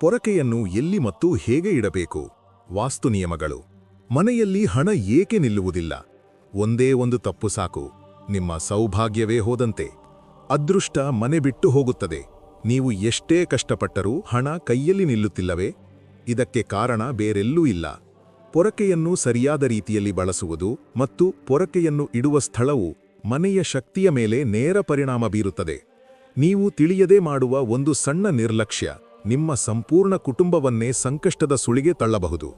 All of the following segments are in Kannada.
ಪೊರಕೆಯನ್ನು ಎಲ್ಲಿ ಮತ್ತು ಹೇಗೆ ಇಡಬೇಕು? ವಾಸ್ತು ನಿಯಮಗಳು. ಮನೆಯಲ್ಲಿ ಹಣ ಏಕೆ ನಿಲ್ಲುವುದಿಲ್ಲ? ಒಂದೇ ಒಂದು ತಪ್ಪು ಸಾಕು. ನಿಮ್ಮ ಸೌಭಾಗ್ಯವೇ ಹೋದಂತೆ. ಅದೃಷ್ಟ ಮನೆ ಬಿಟ್ಟು ಹೋಗುತ್ತದೆ. ನೀವು ಎಷ್ಟೇ ಕಷ್ಟಪಟ್ಟರೂ ಹಣ ಕೈಯಲ್ಲಿ ನಿಲ್ಲುತ್ತಿಲ್ಲವೇ? ಇದಕ್ಕೆ ಕಾರಣ ಬೇರೆಲ್ಲೂ ಇಲ್ಲ. ಪೊರಕೆಯನ್ನು ಸರಿಯಾದ ರೀತಿಯಲ್ಲಿ ಬಳಸುವುದು ಮತ್ತು ಪೊರಕೆಯನ್ನು ಇಡುವ ಸ್ಥಳವು ಮನೆಯ ಶಕ್ತಿಯ ಮೇಲೆ ನೇರ ಪರಿಣಾಮ ಬೀರುತ್ತದೆ. ನೀವು ತಿಳಿಯದೇ ಮಾಡುವ ಒಂದು ಸಣ್ಣ ನಿರ್ಲಕ್ಷ್ಯ. ನಿಮ್ಮ ಸಂಪೂರ್ಣ ಕುಟುಂಬವನ್ನೇ ಸಂಕಷ್ಟದ ಸುಳಿಗೆ ತಳ್ಳಬಹುದು.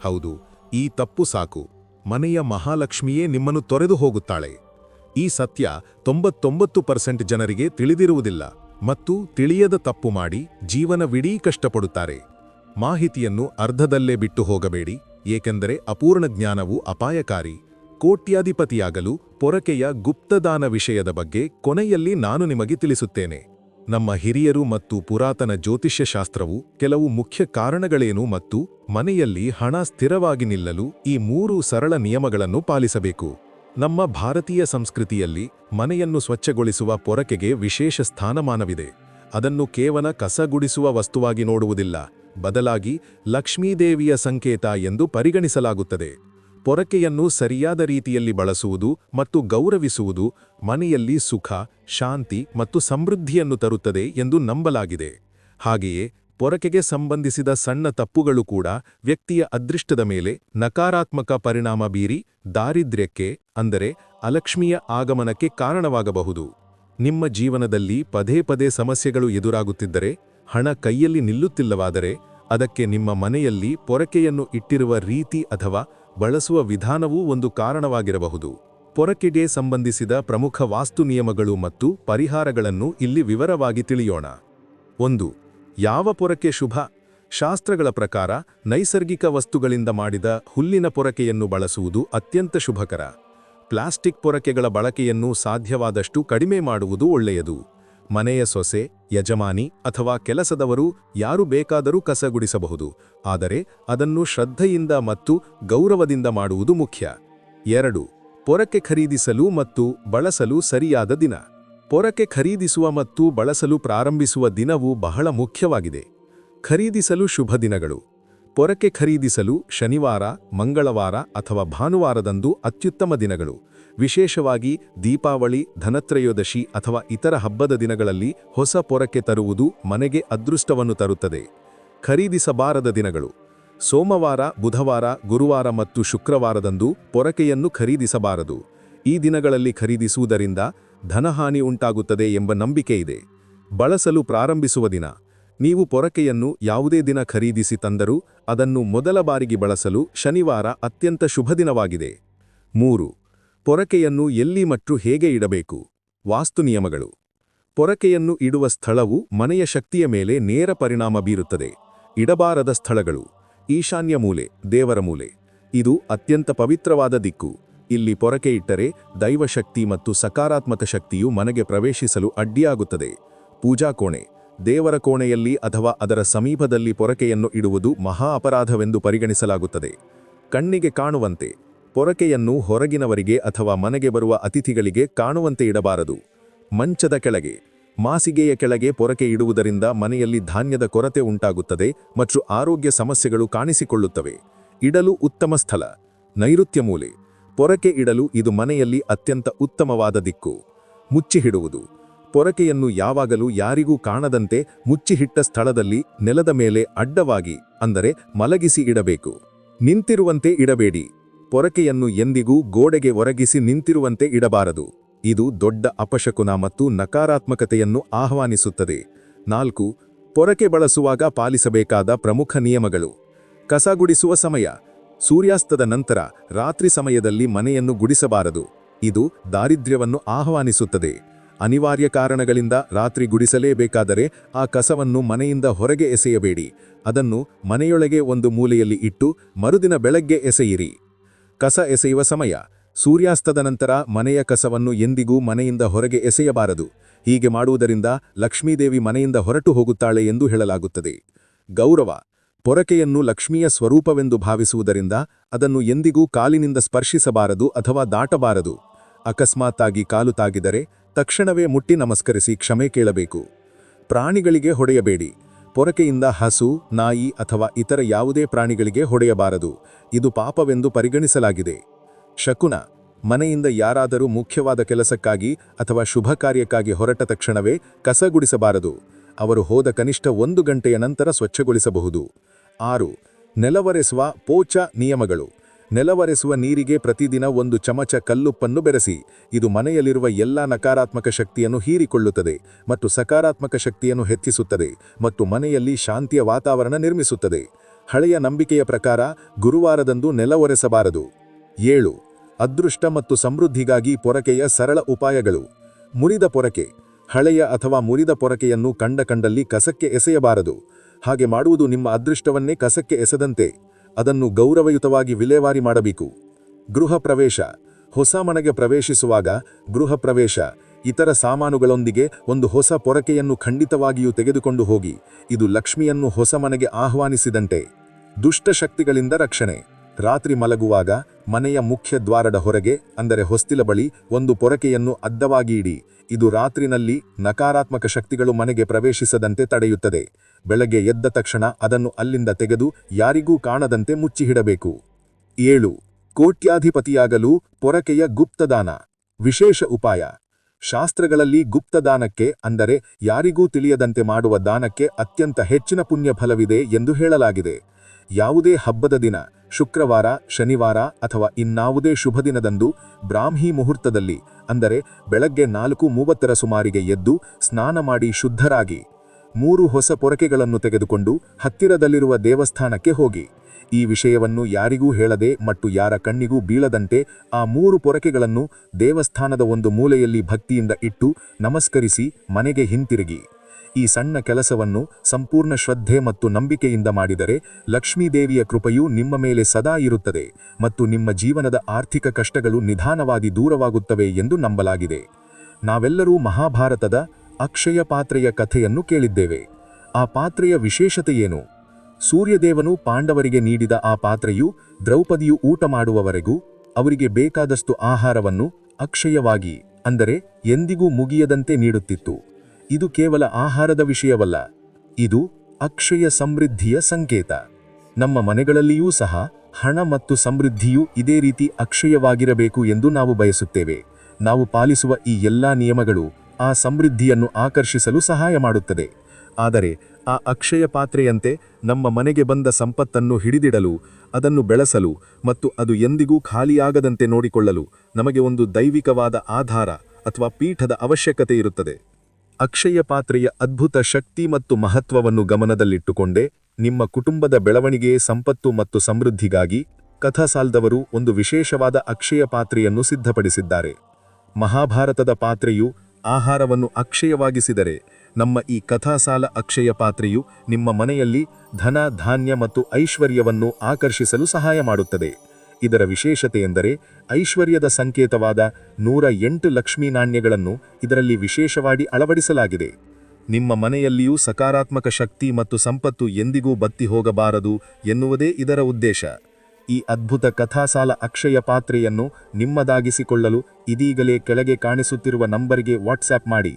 ಹೌದು, ಈ ತಪ್ಪು ಸಾಕು. ಮನೆಯ ಮಹಾಲಕ್ಷ್ಮಿಯೇ ನಿಮ್ಮನ್ನು ತೊರೆದು ಹೋಗುತ್ತಾಳೆ. ಈ ಸತ್ಯ ತೊಂಬತ್ತೊಂಬತ್ತು ಪರ್ಸೆಂಟ್ ಜನರಿಗೆ ತಿಳಿದಿರುವುದಿಲ್ಲ. ಮತ್ತು ತಿಳಿಯದ ತಪ್ಪು ಮಾಡಿ ಜೀವನವಿಡೀ ಕಷ್ಟಪಡುತ್ತಾರೆ. ಮಾಹಿತಿಯನ್ನು ಅರ್ಧದಲ್ಲೇ ಬಿಟ್ಟು ಹೋಗಬೇಡಿ. ಏಕೆಂದರೆ ಅಪೂರ್ಣ ಜ್ಞಾನವು ಅಪಾಯಕಾರಿ. ಕೋಟ್ಯಾಧಿಪತಿಯಾಗಲು ಪೊರಕೆಯ ಗುಪ್ತದಾನ ವಿಷಯದ ಬಗ್ಗೆ ಕೊನೆಯಲ್ಲಿ ನಾನು ನಿಮಗೆ ತಿಳಿಸುತ್ತೇನೆ. ನಮ್ಮ ಹಿರಿಯರು ಮತ್ತು ಪುರಾತನ ಜ್ಯೋತಿಷ್ಯಶಾಸ್ತ್ರವು ಕೆಲವು ಮುಖ್ಯ ಕಾರಣಗಳೇನು ಮತ್ತು ಮನೆಯಲ್ಲಿ ಹಣ ಸ್ಥಿರವಾಗಿ ನಿಲ್ಲಲು ಈ ಮೂರು ಸರಳ ನಿಯಮಗಳನ್ನು ಪಾಲಿಸಬೇಕು. ನಮ್ಮ ಭಾರತೀಯ ಸಂಸ್ಕೃತಿಯಲ್ಲಿ ಮನೆಯನ್ನು ಸ್ವಚ್ಛಗೊಳಿಸುವ ಪೊರಕೆಗೆ ವಿಶೇಷ ಸ್ಥಾನಮಾನವಿದೆ. ಅದನ್ನು ಕೇವಲ ಕಸಗುಡಿಸುವ ವಸ್ತುವಾಗಿ ನೋಡುವುದಿಲ್ಲ. ಬದಲಾಗಿ ಲಕ್ಷ್ಮೀದೇವಿಯ ಸಂಕೇತ ಎಂದು ಪರಿಗಣಿಸಲಾಗುತ್ತದೆ. ಪೊರಕೆಯನ್ನು ಸರಿಯಾದ ರೀತಿಯಲ್ಲಿ ಬಳಸುವುದು ಮತ್ತು ಗೌರವಿಸುವುದು ಮನೆಯಲ್ಲಿ ಸುಖ, ಶಾಂತಿ ಮತ್ತು ಸಮೃದ್ಧಿಯನ್ನು ತರುತ್ತದೆ ಎಂದು ನಂಬಲಾಗಿದೆ. ಹಾಗೆಯೇ ಪೊರಕೆಗೆ ಸಂಬಂಧಿಸಿದ ಸಣ್ಣ ತಪ್ಪುಗಳು ಕೂಡ ವ್ಯಕ್ತಿಯ ಅದೃಷ್ಟದ ಮೇಲೆ ನಕಾರಾತ್ಮಕ ಪರಿಣಾಮ ಬೀರಿ ದಾರಿದ್ರ್ಯಕ್ಕೆ, ಅಂದರೆ ಅಲಕ್ಷ್ಮಿಯ ಆಗಮನಕ್ಕೆ ಕಾರಣವಾಗಬಹುದು. ನಿಮ್ಮ ಜೀವನದಲ್ಲಿ ಪದೇ ಪದೇ ಸಮಸ್ಯೆಗಳು ಎದುರಾಗುತ್ತಿದ್ದರೆ, ಹಣ ಕೈಯಲ್ಲಿ ನಿಲ್ಲುತ್ತಿಲ್ಲವಾದರೆ ಅದಕ್ಕೆ ನಿಮ್ಮ ಮನೆಯಲ್ಲಿ ಪೊರಕೆಯನ್ನು ಇಟ್ಟಿರುವ ರೀತಿ ಅಥವಾ ಬಳಸುವ ವಿಧಾನವೂ ಒಂದು ಕಾರಣವಾಗಿರಬಹುದು. ಪೊರಕೆಗೆ ಸಂಬಂಧಿಸಿದ ಪ್ರಮುಖ ವಾಸ್ತು ನಿಯಮಗಳು ಮತ್ತು ಪರಿಹಾರಗಳನ್ನು ಇಲ್ಲಿ ವಿವರವಾಗಿ ತಿಳಿಯೋಣ. ಒಂದು, ಯಾವ ಪೊರಕೆ ಶುಭ? ಶಾಸ್ತ್ರಗಳ ಪ್ರಕಾರ, ನೈಸರ್ಗಿಕ ವಸ್ತುಗಳಿಂದ ಮಾಡಿದ ಹುಲ್ಲಿನ ಪೊರಕೆಯನ್ನು ಬಳಸುವುದು ಅತ್ಯಂತ ಶುಭಕರ. ಪ್ಲಾಸ್ಟಿಕ್ ಪೊರಕೆಗಳ ಬಳಕೆಯನ್ನು ಸಾಧ್ಯವಾದಷ್ಟು ಕಡಿಮೆ ಮಾಡುವುದು ಒಳ್ಳೆಯದು. ಮನೆಯ ಸೊಸೆ, ಯಜಮಾನಿ ಅಥವಾ ಕೆಲಸದವರು ಯಾರು ಬೇಕಾದರೂ ಕಸಗುಡಿಸಬಹುದು ಆದರೆ ಅದನ್ನು ಶ್ರದ್ಧೆಯಿಂದ ಮತ್ತು ಗೌರವದಿಂದ ಮಾಡುವುದು ಮುಖ್ಯ. ಎರಡು, ಪೊರಕೆ ಖರೀದಿಸಲು ಮತ್ತು ಬಳಸಲು ಸರಿಯಾದ ದಿನ. ಪೊರಕೆ ಖರೀದಿಸುವ ಮತ್ತು ಬಳಸಲು ಪ್ರಾರಂಭಿಸುವ ದಿನವು ಬಹಳ ಮುಖ್ಯವಾಗಿದೆ. ಖರೀದಿಸಲು ಶುಭ ದಿನಗಳು. ಪೊರಕೆ ಖರೀದಿಸಲು ಶನಿವಾರ, ಮಂಗಳವಾರ ಅಥವಾ ಭಾನುವಾರದಂದು ಅತ್ಯುತ್ತಮ ದಿನಗಳು. ವಿಶೇಷವಾಗಿ ದೀಪಾವಳಿ, ಧನತ್ರಯೋದಶಿ ಅಥವಾ ಇತರ ಹಬ್ಬದ ದಿನಗಳಲ್ಲಿ ಹೊಸ ಪೊರಕೆ ತರುವುದು ಮನೆಗೆ ಅದೃಷ್ಟವನ್ನು ತರುತ್ತದೆ. ಖರೀದಿಸಬಾರದ ದಿನಗಳು. ಸೋಮವಾರ, ಬುಧವಾರ, ಗುರುವಾರ ಮತ್ತು ಶುಕ್ರವಾರದಂದು ಪೊರಕೆಯನ್ನು ಖರೀದಿಸಬಾರದು. ಈ ದಿನಗಳಲ್ಲಿ ಖರೀದಿಸುವುದರಿಂದ ಧನಹಾನಿ ಉಂಟಾಗುತ್ತದೆ ಎಂಬ ನಂಬಿಕೆಯಿದೆ ಬಳಸಲು ಪ್ರಾರಂಭಿಸುವ ದಿನ. ನೀವು ಪೊರಕೆಯನ್ನು ಯಾವುದೇ ದಿನ ಖರೀದಿಸಿ ತಂದರೂ ಅದನ್ನು ಮೊದಲ ಬಾರಿಗೆ ಬಳಸಲು ಶನಿವಾರ ಅತ್ಯಂತ ಶುಭ ದಿನವಾಗಿದೆ. ಮೂರು. ಪೊರಕೆಯನ್ನು ಎಲ್ಲಿ ಮತ್ತು ಹೇಗೆ ಇಡಬೇಕು? ವಾಸ್ತು ನಿಯಮಗಳು. ಪೊರಕೆಯನ್ನು ಇಡುವ ಸ್ಥಳವು ಮನೆಯ ಶಕ್ತಿಯ ಮೇಲೆ ನೇರ ಪರಿಣಾಮ ಬೀರುತ್ತದೆ. ಇಡಬಾರದ ಸ್ಥಳಗಳು. ಈಶಾನ್ಯ ಮೂಲೆ, ದೇವರ ಮೂಲೆ. ಇದು ಅತ್ಯಂತ ಪವಿತ್ರವಾದ ದಿಕ್ಕು. ಇಲ್ಲಿ ಪೊರಕೆ ಇಟ್ಟರೆ ದೈವಶಕ್ತಿ ಮತ್ತು ಸಕಾರಾತ್ಮಕ ಶಕ್ತಿಯು ಮನೆಗೆ ಪ್ರವೇಶಿಸಲು ಅಡ್ಡಿಯಾಗುತ್ತದೆ. ಪೂಜಾ ಕೋಣೆ. ದೇವರ ಕೋಣೆಯಲ್ಲಿ ಅಥವಾ ಅದರ ಸಮೀಪದಲ್ಲಿ ಪೊರಕೆಯನ್ನು ಇಡುವುದು ಮಹಾ ಅಪರಾಧವೆಂದು ಪರಿಗಣಿಸಲಾಗುತ್ತದೆ. ಕಣ್ಣಿಗೆ ಕಾಣುವಂತೆ. ಪೊರಕೆಯನ್ನು ಹೊರಗಿನವರಿಗೆ ಅಥವಾ ಮನೆಗೆ ಬರುವ ಅತಿಥಿಗಳಿಗೆ ಕಾಣುವಂತೆ ಇಡಬಾರದು. ಮಂಚದ ಕೆಳಗೆ. ಮಾಸಿಗೆಯ ಕೆಳಗೆ ಪೊರಕೆ ಇಡುವುದರಿಂದ ಮನೆಯಲ್ಲಿ ಧಾನ್ಯದ ಕೊರತೆ ಉಂಟಾಗುತ್ತದೆ ಮತ್ತು ಆರೋಗ್ಯ ಸಮಸ್ಯೆಗಳು ಕಾಣಿಸಿಕೊಳ್ಳುತ್ತವೆ. ಇಡಲು ಉತ್ತಮ ಸ್ಥಳ. ನೈಋತ್ಯ ಮೂಲೆ. ಪೊರಕೆ ಇಡಲು ಇದು ಮನೆಯಲ್ಲಿ ಅತ್ಯಂತ ಉತ್ತಮವಾದ ದಿಕ್ಕು. ಮುಚ್ಚಿಹಿಡುವುದು. ಪೊರಕೆಯನ್ನು ಯಾವಾಗಲೂ ಯಾರಿಗೂ ಕಾಣದಂತೆ ಮುಚ್ಚಿಹಿಟ್ಟ ಸ್ಥಳದಲ್ಲಿ ನೆಲದ ಮೇಲೆ ಅಡ್ಡವಾಗಿ, ಅಂದರೆ ಮಲಗಿಸಿ ಇಡಬೇಕು. ನಿಂತಿರುವಂತೆ ಇಡಬೇಡಿ. ಪೊರಕೆಯನ್ನು ಎಂದಿಗೂ ಗೋಡೆಗೆ ಒರಗಿಸಿ ನಿಂತಿರುವಂತೆ ಇಡಬಾರದು. ಇದು ದೊಡ್ಡ ಅಪಶಕುನ ಮತ್ತು ನಕಾರಾತ್ಮಕತೆಯನ್ನು ಆಹ್ವಾನಿಸುತ್ತದೆ. ನಾಲ್ಕು, ಪೊರಕೆ ಬಳಸುವಾಗ ಪಾಲಿಸಬೇಕಾದ ಪ್ರಮುಖ ನಿಯಮಗಳು. ಕಸಗುಡಿಸುವ ಸಮಯ. ಸೂರ್ಯಾಸ್ತದ ನಂತರ ರಾತ್ರಿ ಸಮಯದಲ್ಲಿ ಮನೆಯನ್ನು ಗುಡಿಸಬಾರದು. ಇದು ದಾರಿದ್ರ್ಯವನ್ನು ಆಹ್ವಾನಿಸುತ್ತದೆ. ಅನಿವಾರ್ಯ ಕಾರಣಗಳಿಂದ ರಾತ್ರಿ ಗುಡಿಸಲೇಬೇಕಾದರೆ ಆ ಕಸವನ್ನು ಮನೆಯಿಂದ ಹೊರಗೆ ಎಸೆಯಬೇಡಿ. ಅದನ್ನು ಮನೆಯೊಳಗೆ ಒಂದು ಮೂಲೆಯಲ್ಲಿ ಇಟ್ಟು ಮರುದಿನ ಬೆಳಗ್ಗೆ ಎಸೆಯಿರಿ. ಕಸ ಎಸೆಯುವ ಸಮಯ. ಸೂರ್ಯಾಸ್ತದ ನಂತರ ಮನೆಯ ಕಸವನ್ನು ಎಂದಿಗೂ ಮನೆಯಿಂದ ಹೊರಗೆ ಎಸೆಯಬಾರದು. ಹೀಗೆ ಮಾಡುವುದರಿಂದ ಲಕ್ಷ್ಮೀದೇವಿ ಮನೆಯಿಂದ ಹೊರಟು ಹೋಗುತ್ತಾಳೆ ಎಂದು ಹೇಳಲಾಗುತ್ತದೆ. ಗೌರವ, ಪೊರಕೆಯನ್ನು ಲಕ್ಷ್ಮಿಯ ಸ್ವರೂಪವೆಂದು ಭಾವಿಸುವುದರಿಂದ ಅದನ್ನು ಎಂದಿಗೂ ಕಾಲಿನಿಂದ ಸ್ಪರ್ಶಿಸಬಾರದು ಅಥವಾ ದಾಟಬಾರದು. ಅಕಸ್ಮಾತ್ತಾಗಿ ಕಾಲು ತಾಗಿದರೆ ತಕ್ಷಣವೇ ಮುಟ್ಟಿ ನಮಸ್ಕರಿಸಿ ಕ್ಷಮೆ ಕೇಳಬೇಕು. ಪ್ರಾಣಿಗಳಿಗೆ ಹೊಡೆಯಬೇಡಿ. ಪೊರಕೆಯಿಂದ ಹಸು, ನಾಯಿ ಅಥವಾ ಇತರ ಯಾವುದೇ ಪ್ರಾಣಿಗಳಿಗೆ ಹೊಡೆಯಬಾರದು. ಇದು ಪಾಪವೆಂದು ಪರಿಗಣಿಸಲಾಗಿದೆ. ಶಕುನ, ಮನೆಯಿಂದ ಯಾರಾದರೂ ಮುಖ್ಯವಾದ ಕೆಲಸಕ್ಕಾಗಿ ಅಥವಾ ಶುಭ ಕಾರ್ಯಕ್ಕಾಗಿ ಹೊರಟ ತಕ್ಷಣವೇ ಕಸಗುಡಿಸಬಾರದು. ಅವರು ಹೋದ ಕನಿಷ್ಠ ಒಂದು ಗಂಟೆಯ ನಂತರ ಸ್ವಚ್ಛಗೊಳಿಸಬಹುದು. ಆರು, ನೆಲವರೆಸುವ ಪೋಚ ನಿಯಮಗಳು. ನೆಲವರೆಸುವ ನೀರಿಗೆ ಪ್ರತಿದಿನ ಒಂದು ಚಮಚ ಕಲ್ಲುಪ್ಪನ್ನು ಬೆರೆಸಿ, ಇದು ಮನೆಯಲ್ಲಿರುವ ಎಲ್ಲಾ ನಕಾರಾತ್ಮಕ ಶಕ್ತಿಯನ್ನು ಹೀರಿಕೊಳ್ಳುತ್ತದೆ ಮತ್ತು ಸಕಾರಾತ್ಮಕ ಶಕ್ತಿಯನ್ನು ಹೆಚ್ಚಿಸುತ್ತದೆ ಮತ್ತು ಮನೆಯಲ್ಲಿ ಶಾಂತಿಯ ವಾತಾವರಣ ನಿರ್ಮಿಸುತ್ತದೆ. ಹಳೆಯ ನಂಬಿಕೆಯ ಪ್ರಕಾರ, ಗುರುವಾರದಂದು ನೆಲವೊರೆಸಬಾರದು. ಏಳು. ಅದೃಷ್ಟ ಮತ್ತು ಸಮೃದ್ಧಿಗಾಗಿ ಪೊರಕೆಯ ಸರಳ ಉಪಾಯಗಳು. ಮುರಿದ ಪೊರಕೆ. ಹಳೆಯ ಅಥವಾ ಮುರಿದ ಪೊರಕೆಯನ್ನು ಕಂಡ ಕಸಕ್ಕೆ ಎಸೆಯಬಾರದು. ಹಾಗೆ ಮಾಡುವುದು ನಿಮ್ಮ ಅದೃಷ್ಟವನ್ನೇ ಕಸಕ್ಕೆ ಎಸೆದಂತೆ. ಅದನ್ನು ಗೌರವಯುತವಾಗಿ ವಿಲೇವಾರಿ ಮಾಡಬೇಕು. ಗೃಹ ಪ್ರವೇಶ. ಹೊಸ ಮನೆಗೆ ಪ್ರವೇಶಿಸುವಾಗ ಗೃಹ ಪ್ರವೇಶ. ಇತರ ಸಾಮಾನುಗಳೊಂದಿಗೆ ಒಂದು ಹೊಸ ಪೊರಕೆಯನ್ನು ಖಂಡಿತವಾಗಿಯೂ ತೆಗೆದುಕೊಂಡು ಹೋಗಿ. ಇದು ಲಕ್ಷ್ಮಿಯನ್ನು ಹೊಸ ಮನೆಗೆ ಆಹ್ವಾನಿಸಿದಂತೆ. ದುಷ್ಟಶಕ್ತಿಗಳಿಂದ ರಕ್ಷಣೆ. ರಾತ್ರಿ ಮಲಗುವಾಗ ಮನೆಯ ಮುಖ್ಯ ದ್ವಾರದ ಹೊರಗೆ, ಅಂದರೆ ಹೊಸ್ತಿಲ ಬಳಿ, ಒಂದು ಪೊರಕೆಯನ್ನು ಅಡ್ಡವಾಗಿ ಇಡಿ. ಇದು ರಾತ್ರಿನಲ್ಲಿ ನಕಾರಾತ್ಮಕ ಶಕ್ತಿಗಳು ಮನೆಗೆ ಪ್ರವೇಶಿಸದಂತೆ ತಡೆಯುತ್ತದೆ. ಬೆಳಗ್ಗೆ ಎದ್ದ ತಕ್ಷಣ ಅದನ್ನು ಅಲ್ಲಿಂದ ತೆಗೆದು ಯಾರಿಗೂ ಕಾಣದಂತೆ ಮುಚ್ಚಿಹಿಡಬೇಕು ಏಳು. ಕೋಟ್ಯಾಧಿಪತಿಯಾಗಲು ಪೊರಕೆಯ ಗುಪ್ತದಾನ. ವಿಶೇಷ ಉಪಾಯ. ಶಾಸ್ತ್ರಗಳಲ್ಲಿ ಗುಪ್ತದಾನಕ್ಕೆ, ಅಂದರೆ ಯಾರಿಗೂ ತಿಳಿಯದಂತೆ ಮಾಡುವ ದಾನಕ್ಕೆ ಅತ್ಯಂತ ಹೆಚ್ಚಿನ ಪುಣ್ಯ ಫಲವಿದೆ ಎಂದು ಹೇಳಲಾಗಿದೆ. ಯಾವುದೇ ಹಬ್ಬದ ದಿನ ಶುಕ್ರವಾರ, ಶನಿವಾರ ಅಥವಾ ಇನ್ನಾವುದೇ ಶುಭ ದಿನದಂದು ಬ್ರಾಹ್ಮಿ ಮುಹೂರ್ತದಲ್ಲಿ, ಅಂದರೆ ಬೆಳಗ್ಗೆ ನಾಲ್ಕು ಮೂವತ್ತರ ಸುಮಾರಿಗೆ ಎದ್ದು ಸ್ನಾನ ಮಾಡಿ ಶುದ್ಧರಾಗಿ, ಮೂರು ಹೊಸ ಪೊರಕೆಗಳನ್ನು ತೆಗೆದುಕೊಂಡು ಹತ್ತಿರದಲ್ಲಿರುವ ದೇವಸ್ಥಾನಕ್ಕೆ ಹೋಗಿ. ಈ ವಿಷಯವನ್ನು ಯಾರಿಗೂ ಹೇಳದೆ ಮತ್ತು ಯಾರ ಕಣ್ಣಿಗೂ ಬೀಳದಂತೆ ಆ ಮೂರು ಪೊರಕೆಗಳನ್ನು ದೇವಸ್ಥಾನದ ಒಂದು ಮೂಲೆಯಲ್ಲಿ ಭಕ್ತಿಯಿಂದ ಇಟ್ಟು ನಮಸ್ಕರಿಸಿ ಮನೆಗೆ ಹಿಂತಿರುಗಿ. ಈ ಸಣ್ಣ ಕೆಲಸವನ್ನು ಸಂಪೂರ್ಣ ಶ್ರದ್ಧೆ ಮತ್ತು ನಂಬಿಕೆಯಿಂದ ಮಾಡಿದರೆ ಲಕ್ಷ್ಮೀದೇವಿಯ ಕೃಪೆಯು ನಿಮ್ಮ ಮೇಲೆ ಸದಾ ಇರುತ್ತದೆ ಮತ್ತು ನಿಮ್ಮ ಜೀವನದ ಆರ್ಥಿಕ ಕಷ್ಟಗಳು ನಿಧಾನವಾಗಿ ದೂರವಾಗುತ್ತವೆ ಎಂದು ನಂಬಲಾಗಿದೆ. ನಾವೆಲ್ಲರೂ ಮಹಾಭಾರತದ ಅಕ್ಷಯ ಪಾತ್ರೆಯ ಕಥೆಯನ್ನು ಕೇಳಿದ್ದೇವೆ. ಆ ಪಾತ್ರೆಯ ವಿಶೇಷತೆಯೇನು ಸೂರ್ಯದೇವನು ಪಾಂಡವರಿಗೆ ನೀಡಿದ ಆ ಪಾತ್ರೆಯು ದ್ರೌಪದಿಯು ಊಟ ಮಾಡುವವರೆಗೂ ಅವರಿಗೆ ಬೇಕಾದಷ್ಟು ಆಹಾರವನ್ನು ಅಕ್ಷಯವಾಗಿ, ಅಂದರೆ ಎಂದಿಗೂ ಮುಗಿಯದಂತೆ ನೀಡುತ್ತಿತ್ತು. ಇದು ಕೇವಲ ಆಹಾರದ ವಿಷಯವಲ್ಲ, ಇದು ಅಕ್ಷಯ ಸಮೃದ್ಧಿಯ ಸಂಕೇತ. ನಮ್ಮ ಮನೆಗಳಲ್ಲಿಯೂ ಸಹ ಹಣ ಮತ್ತು ಸಮೃದ್ಧಿಯು ಇದೇ ರೀತಿ ಅಕ್ಷಯವಾಗಿರಬೇಕು ಎಂದು ನಾವು ಬಯಸುತ್ತೇವೆ. ನಾವು ಪಾಲಿಸುವ ಈ ಎಲ್ಲಾ ನಿಯಮಗಳು ಆ ಸಮೃದ್ಧಿಯನ್ನು ಆಕರ್ಷಿಸಲು ಸಹಾಯ ಮಾಡುತ್ತದೆ. ಆದರೆ ಆ ಅಕ್ಷಯ ಪಾತ್ರೆಯಂತೆ ನಮ್ಮ ಮನೆಗೆ ಬಂದ ಸಂಪತ್ತನ್ನು ಹಿಡಿದಿಡಲು, ಅದನ್ನು ಬೆಳೆಸಲು ಮತ್ತು ಅದು ಎಂದಿಗೂ ಖಾಲಿಯಾಗದಂತೆ ನೋಡಿಕೊಳ್ಳಲು ನಮಗೆ ಒಂದು ದೈವಿಕವಾದ ಆಧಾರ ಅಥವಾ ಪೀಠದ ಅವಶ್ಯಕತೆ ಇರುತ್ತದೆ. ಅಕ್ಷಯ ಪಾತ್ರೆಯ ಅದ್ಭುತ ಶಕ್ತಿ ಮತ್ತು ಮಹತ್ವವನ್ನು ಗಮನದಲ್ಲಿಟ್ಟುಕೊಂಡೇ ನಿಮ್ಮ ಕುಟುಂಬದ ಬೆಳವಣಿಗೆ ಸಂಪತ್ತು ಮತ್ತು ಸಮೃದ್ಧಿಗಾಗಿ ಕಥಾಸಾಲ್ದವರು ಒಂದು ವಿಶೇಷವಾದ ಅಕ್ಷಯ ಪಾತ್ರೆಯನ್ನು ಸಿದ್ಧಪಡಿಸಿದ್ದಾರೆ. ಮಹಾಭಾರತದ ಪಾತ್ರೆಯು ಆಹಾರವನ್ನು ಅಕ್ಷಯವಾಗಿಸಿದರೆ ನಮ್ಮ ಈ ಕಥಾಸಾಲ ಅಕ್ಷಯ ಪಾತ್ರೆಯು ನಿಮ್ಮ ಮನೆಯಲ್ಲಿ ಧನ, ಧಾನ್ಯ ಮತ್ತು ಐಶ್ವರ್ಯವನ್ನು ಆಕರ್ಷಿಸಲು ಸಹಾಯ ಮಾಡುತ್ತದೆ. ಇದರ ವಿಶೇಷತೆ ಎಂದರೆ ಐಶ್ವರ್ಯದ ಸಂಕೇತವಾದ ನೂರ ಎಂಟು ಲಕ್ಷ್ಮೀ ನಾಣ್ಯಗಳನ್ನು ಇದರಲ್ಲಿ ವಿಶೇಷವಾಗಿ ಅಳವಡಿಸಲಾಗಿದೆ. ನಿಮ್ಮ ಮನೆಯಲ್ಲಿಯೂ ಸಕಾರಾತ್ಮಕ ಶಕ್ತಿ ಮತ್ತು ಸಂಪತ್ತು ಎಂದಿಗೂ ಬತ್ತಿ ಹೋಗಬಾರದು ಎನ್ನುವುದೇ ಇದರ ಉದ್ದೇಶ. ಈ ಅದ್ಭುತ ಕಥಾಸಾಲ ಅಕ್ಷಯ ಪಾತ್ರೆಯನ್ನು ನಿಮ್ಮದಾಗಿಸಿಕೊಳ್ಳಲು ಇದೀಗಲೇ ಕೆಳಗೆ ಕಾಣಿಸುತ್ತಿರುವ ನಂಬರಿಗೆ ವಾಟ್ಸ್ಆ್ಯಪ್ ಮಾಡಿ.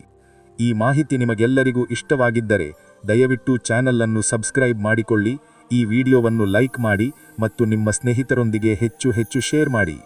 ಈ ಮಾಹಿತಿ ನಿಮಗೆಲ್ಲರಿಗೂ ಇಷ್ಟವಾಗಿದ್ದರೆ ದಯವಿಟ್ಟು ಚಾನಲ್ ಅನ್ನು ಸಬ್ಸ್ಕ್ರೈಬ್ ಮಾಡಿಕೊಳ್ಳಿ. ಈ ವಿಡಿಯೋವನ್ನು ಲೈಕ್ ಮಾಡಿ ಮತ್ತು ನಿಮ್ಮ ಸ್ನೇಹಿತರೊಂದಿಗೆ ಹೆಚ್ಚು ಹೆಚ್ಚು ಶೇರ್ ಮಾಡಿ.